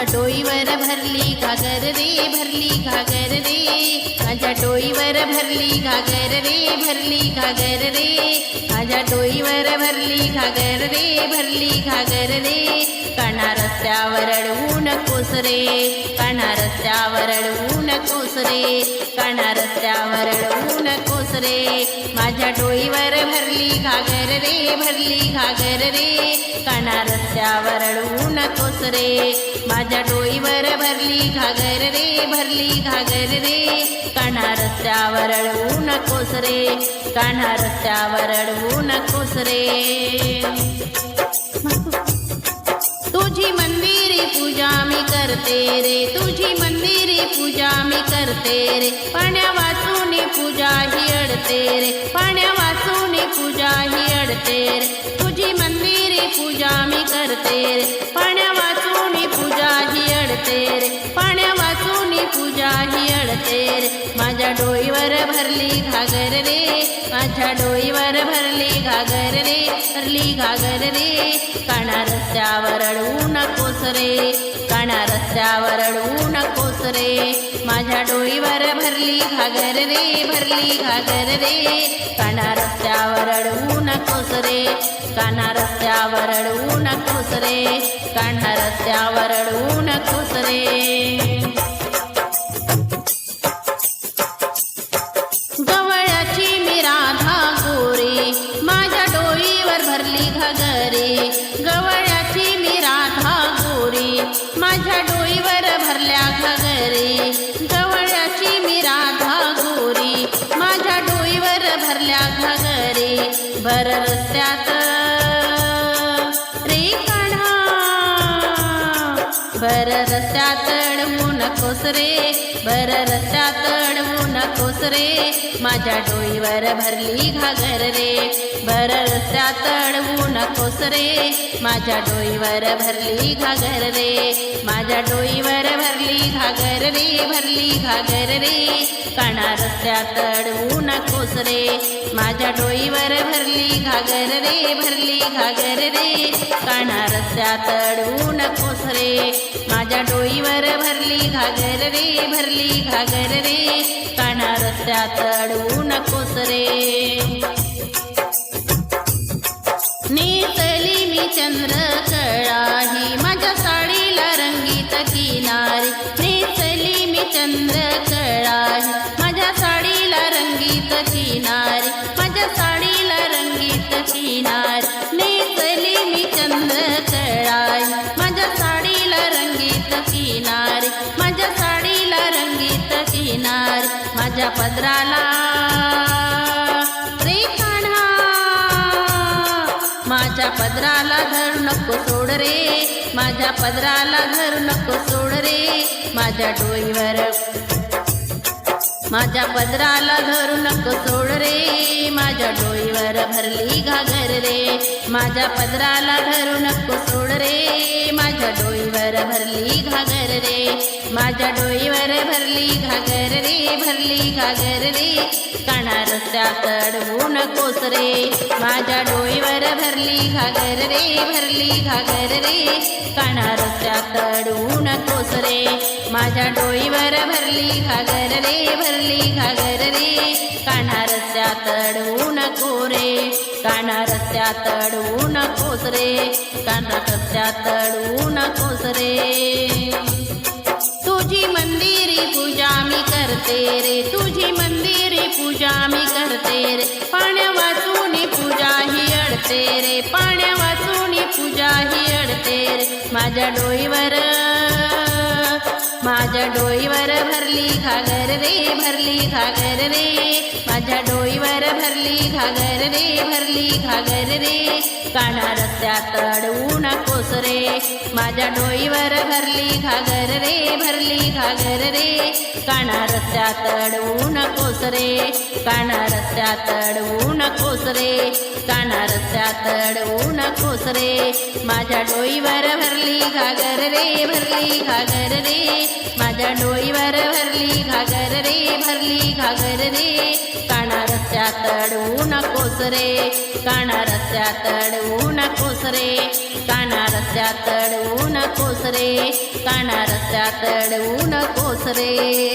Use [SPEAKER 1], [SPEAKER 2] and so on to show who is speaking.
[SPEAKER 1] माझ्या डोईवर भरली घागर रे भरली घागर रे. माझ्या डोईवर भरली घागर रे भरली घागर रे. माझ्या डोईवर भरली घागर रे भरली घागर रे. काना रस्त्यावर अडवू नकोस रे. काना रस्त्यावर अडवू नकोस रे. काना रस्त्यावर अडवू नकोस रे. माझ्या डोईवर भरली घागर रे भरली घागर रे. रस्त्यावर अडवू नकोस रे माझ्या डोईवर भरली घागर रे भरली घागर रे. काना रस्त्यावर अडवू नकोस रे काना रस्त्यावर अडवू नकोस रे तुझी मंदिरी पूजा मी करते रे तुझी मंदिरी पूजा मी करते रे. पाण्या वाचून पूजा ही अडते रे पाण्या वाचून पूजा ही अडते रे. अडते रे. पाण्या वाचून पूजा ही अडते रे. पाण्या वाचून पूजा ही अडते रे. माझ्या डोईवर भरली घागर रे. माझ्या डोईवर भरली घागर रे. भरली घागर रे. काणा रस्त्यावर अडवू नकोस रे. काणा रस्त्यावर अडवू नकोस रे. माझ्या डोईवर भरली घागर रे भरली घागर रे. काना रस्त्यावर अडवू नकोस रे. काना रस्त्यावर अडवू नकोस रे. काना रस्त्यावर अडवू नकोस रे. माझ्या डोईवर भरल्या घागरे जवळची मी राधा गोरी. माझ्या डोईवर भरल्या घागरे भर रस्त्यात. रे काढा भर रस्त्यात अडवू नकोस रे. भर रस्त्यात अडवू रे. माझ्या डोईवर भरली घागर रे. बर रस्त्यात अडवू नकोस रे. माझ्या डोईवर भरली घागर रे. माझ्या डोईवर भरली घागर रे. भरली घागर रे. काना रस्त्या अडवू नकोस रे. माझ्या डोईवर भरली घागर रे. भरली घागर रे. काना रस्त्या अडवू नकोस रे. माझ्या डोईवर भरली घागर रे. भरली घागर रे. काना रस्त्यात नकोस रे. नीतली मी चंद्र कळाही माझ्या साडीला रंगीत किनारी. नीतली मी चंद्र कळाही माझ्या साडीला रंगीत किनारी. माझ्या साडीला रंगीत किनारी. नीतली मी चंद्र कळाही माझ्या साडीला रंगीत किनारी. माझ्या साडीला रंगीत किनारी. माझ्या पदराला. रे कान्हा माझ्या पदराला धर नको सोड रे. माझ्या पदराला धर नको सोड रे. माझ्या डोईवर. माझ्या पदराला धरू नको सोड रे. माझ्या डोईवर भरली घागर रे. माझ्या पदराला धरू नको सोड रे. माझ्या डोईवर भरली घागर माझ्या डोईवर भरली घागर रे भरली घागर रे. काना रस्त्यात अडवू नकोस रे. माझ्या डोईवर भरली घागर रे भरली घागर रे. काना रस्त्यात अडवू कोसरे माझ्या डोईवर भरली घागर रे भरली घागर रे. काना रस्त्यात अडवू नको रे. काना रस्त्यात तडवून नकोस करते रे. तुझी मंदिरी पूजा मी करते रे. पाण्या वाचून पूजा ही अडते रे. पाण्या वाचून पूजा ही अडते रे. माझ्या डोईवर माझ्या डोईवर भरली घागर रे भरली घागर रे. माझ्या डोईवर भरली घागर रे भरली घागर रे. काना रस्त्यात अडवू नकोस रे. माझ्या डोईवर भरली घागर रे भरली घागर रे. काना रस्त्यात अडवू नकोस रे. काना रस्त्यात अडवू नकोस रे. काना रस्त्यात अडवू नकोस रे. माझ्या डोईवर भरली घागर रे भरली घागर रे. माझ्या डोईवर भरली घागर रे भरली घागर रे. काना रस्त्यात अडवू नकोस रे काना रस्त्यात अडवू नकोस रे. काना रस्त्यात अडवू नकोस रे काना रस्त्यात अडवू नकोस रे.